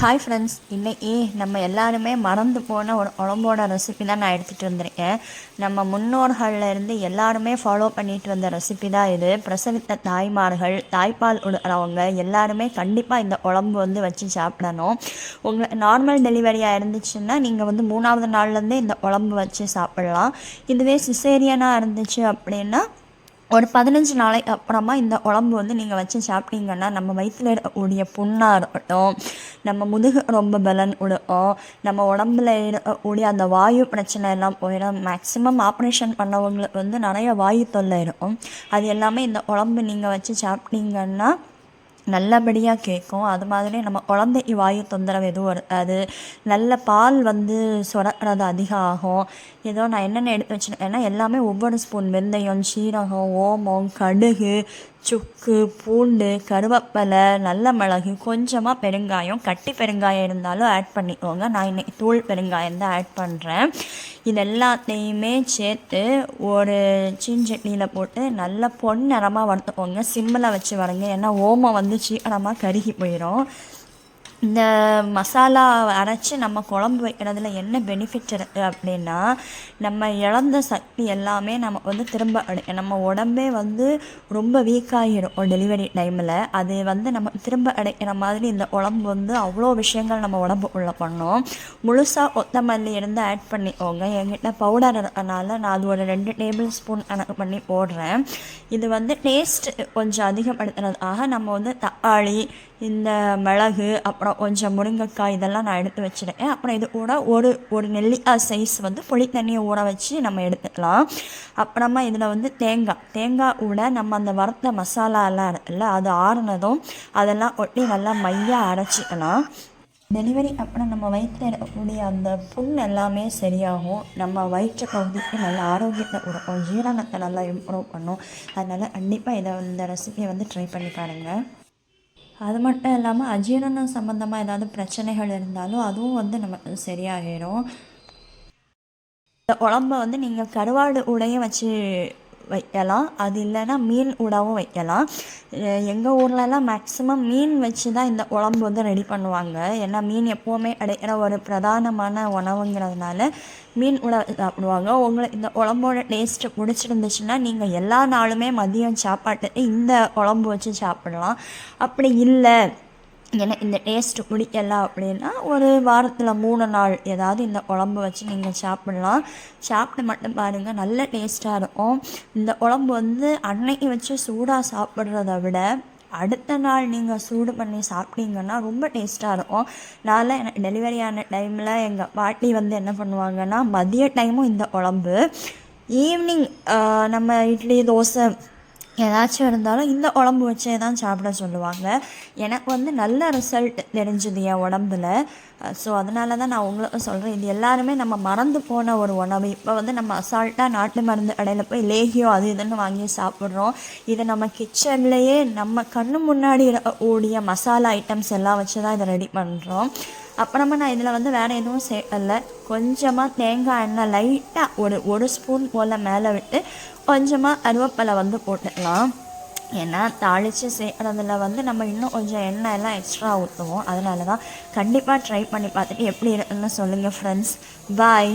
Hi friends இன்னைக்கு நம்ம எல்லாருமே மறந்து போன ஒரு உடம்போட ரெசிபி தான் நான் எடுத்துகிட்டு வந்திருக்கேன். நம்ம முன்னோர்கள்ல இருந்து எல்லாருமே ஃபாலோ பண்ணிட்டு வந்த ரெசிபி தான் இது. பிரசவித்த தாய்மார்கள் தாய்ப்பால் உடுறவங்க எல்லாருமே கண்டிப்பாக இந்த உடம்பு வந்து வச்சு சாப்பிடணும். உங்களுக்கு நார்மல் டெலிவரியாக இருந்துச்சுன்னா நீங்கள் வந்து மூணாவது நாள்லேருந்தே இந்த உடம்பு வச்சு சாப்பிடலாம். இதுவே சிசேரியனாக இருந்துச்சு அப்படின்னா ஒரு பதினஞ்சு நாளைக்கு அப்புறமா இந்த உடம்பு வந்து நீங்கள் வச்சு சாப்பிட்டீங்கன்னா நம்ம வயிற்றில் இருக்கக்கூடிய புண்ணாக இருக்கட்டும் நம்ம முதுகு ரொம்ப பலன் விடும் நம்ம உடம்புல இருக்கக்கூடிய அந்த வாயு பிரச்சனை எல்லாம் போயிடும். மேக்ஸிமம் ஆப்ரேஷன் பண்ணவங்களுக்கு வந்து நிறைய வாயு தொல்லை இருக்கும். அது எல்லாமே இந்த உடம்பு நீங்கள் வச்சு சாப்பிட்டீங்கன்னா நல்லபடியாக கேட்கும் அது மாதிரி நம்ம குழந்தைக்கு வாயு தொந்தரவு எதுவும் இருக்காது நல்ல பால் வந்து சுரக்கிறது அதிகம் ஆகும் ஏதோ நான் என்னென்ன எடுத்து வச்சுருக்கேன்னா எல்லாமே ஒவ்வொரு ஸ்பூன் வெந்தயம் சீரகம் ஓமம் கடுகு சுக்கு பூண்டு கருவேப்பிலை நல்ல மிளகு கொஞ்சமாக பெருங்காயம் கட்டி பெருங்காயம் இருந்தாலும் ஆட் பண்ணிக்கோங்க. நான் இன்னைக்கு தூள் பெருங்காயம் தான் ஆட் பண்ணுறேன் இது எல்லாத்தையுமே சேர்த்து ஒரு சீஞ்சட்டியில் போட்டு நல்லா பொன் நிறமாக வறுத்துக்கோங்க. சிம்மில் வச்சு வரங்க ஏன்னா ஓமம் வந்து சீக்கிரமாக கருகி போயிடும் இந்த மசாலா அரைச்சி நம்ம குழம்பு வைக்கிறதுல என்ன பெனிஃபிட் இருக்குது அப்படின்னா நம்ம இழந்த சக்தி எல்லாமே நமக்கு வந்து திரும்ப அடைக்கும் நம்ம உடம்பே வந்து ரொம்ப வீக்காகிடும் டெலிவரி டைமில் அது வந்து நம்ம திரும்ப அடைக்கிற மாதிரி இந்த உடம்பு வந்து அவ்வளோ விஷயங்கள் நம்ம உடம்பு உள்ளே பண்ணோம். முழுசாக கொத்தமல்லி இருந்து ஆட் பண்ணிக்கோங்க. என்கிட்ட பவுடர் இருக்கனால நான் அது ஒரு ரெண்டு டேபிள் ஸ்பூன் கணக்கு பண்ணி போடுறேன். இது வந்து டேஸ்ட் கொஞ்சம் அதிகப்படுத்துறதுக்காக நம்ம வந்து தக்காளி இந்த மிளகு அப்புறம் கொஞ்சம் முருங்கைக்காய் இதெல்லாம் நான் எடுத்து வச்சுருக்கேன். அப்புறம் இது கூட ஒரு ஒரு நெல்லிக்காய் சைஸ் வந்து புளி தண்ணியை ஊற வச்சு நம்ம எடுத்துக்கலாம். அப்புறமா இதில் வந்து தேங்காய். தேங்காய் கூட நம்ம அந்த வறுத்த மசாலாலாம் இருக்குல்ல அது ஆறுனதும் அதெல்லாம் ஒட்டி நல்லா மையாக அரைச்சிக்கலாம். டெலிவரி அப்புறம் நம்ம வயிற்றில் இருக்கக்கூடிய அந்த புண் எல்லாமே சரியாகும். நம்ம வயிற்று பகுதிக்கு நல்ல ஆரோக்கியத்தை கொடுக்கும் ஜீரணத்தை நல்லா இம்ப்ரூவ் பண்ணும். அதனால் கண்டிப்பாக இதை இந்த ரெசிபியை வந்து ட்ரை பண்ணி பாருங்கள் அது மட்டும் இல்லாமல் அஜீரணம் சம்மந்தமாக ஏதாவது பிரச்சனைகள் இருந்தாலும் அதுவும் வந்து நம்ம சரியாகிடும் இந்த குழம்ப வந்து நீங்கள் கருவாடு உடைய வச்சு வைக்கலாம். அது இல்லைன்னா மீன் உணவும் வைக்கலாம். எங்கள் ஊர்லலாம் மேக்ஸிமம் மீன் வச்சு தான் இந்த குழம்பு வந்து ரெடி பண்ணுவாங்க. ஏன்னா மீன் எப்போவுமே கிடைக்கிற ஒரு பிரதானமான உணவுங்கிறதுனால மீன் உணவு சாப்பிடுவாங்க. உங்களுக்கு இந்த குழம்போட டேஸ்ட்டு பிடிச்சிருந்துச்சுன்னா நீங்கள் எல்லா நாளுமே மதியம் சாப்பாட்டுக்கு இந்த குழம்பு வச்சு சாப்பிடலாம். அப்படி இல்லை. ஏன்னா இந்த டேஸ்ட்டு பிடிக்கல அப்படின்னா ஒரு வாரத்தில் மூணு நாள் ஏதாவது இந்த குழம்பு வச்சு நீங்கள் சாப்பிட்லாம். சாப்பிட்டு மட்டும் பாருங்கள் நல்ல டேஸ்ட்டாக இருக்கும். இந்த குழம்பு வந்து அன்னைக்கு வச்சு சூடாக சாப்பிட்றத விட அடுத்த நாள் நீங்கள் சூடு பண்ணி சாப்பிட்டீங்கன்னா ரொம்ப டேஸ்ட்டாக இருக்கும். நான் எனக்கு டெலிவரி ஆன டைமில் எங்கள் பாட்டி வந்து என்ன பண்ணுவாங்கன்னா மதிய டைமும் இந்த குழம்பு. ஈவினிங் நம்ம இட்லி தோசை ஏதாச்சும் இருந்தாலும் இந்த உடம்பு வச்சே தான் சாப்பிட சொல்லுவாங்க. எனக்கு வந்து நல்ல ரிசல்ட் தெரிஞ்சுது என் உடம்புல. ஸோ அதனால தான் நான் உங்களுக்கு சொல்கிறேன் இது எல்லாருமே நம்ம மறந்து போன ஒரு உணவு. இப்போ வந்து நம்ம அசால்ட்டாக நாட்டு மருந்து கடையில் போய் லேகியோ அது இதுன்னு வாங்கி சாப்பிட்றோம். இதை நம்ம கிச்சன்லேயே நம்ம கண்ணு முன்னாடி ஓடிய மசாலா ஐட்டம்ஸ் எல்லாம் வச்சு தான் இதை ரெடி பண்ணுறோம் அப்புறமா நான் இதில் வந்து வேறு எதுவும் சேர்க்கல. கொஞ்சமாக தேங்காய் எண்ணெய் லைட்டாக ஒரு ஒரு ஸ்பூன் போல் மேலே விட்டு கொஞ்சமாக கருவேப்பிலை வந்து போட்டுக்கலாம். ஏன்னா தாளித்து சேர்க்குறதுல வந்து நம்ம இன்னும் கொஞ்சம் எண்ணெய் எல்லாம் எக்ஸ்ட்ரா ஊற்றுவோம் அதனால தான் கண்டிப்பாக ட்ரை பண்ணி பார்த்துட்டு எப்படி இருக்குன்னு சொல்லுங்கள் ஃப்ரெண்ட்ஸ் பாய்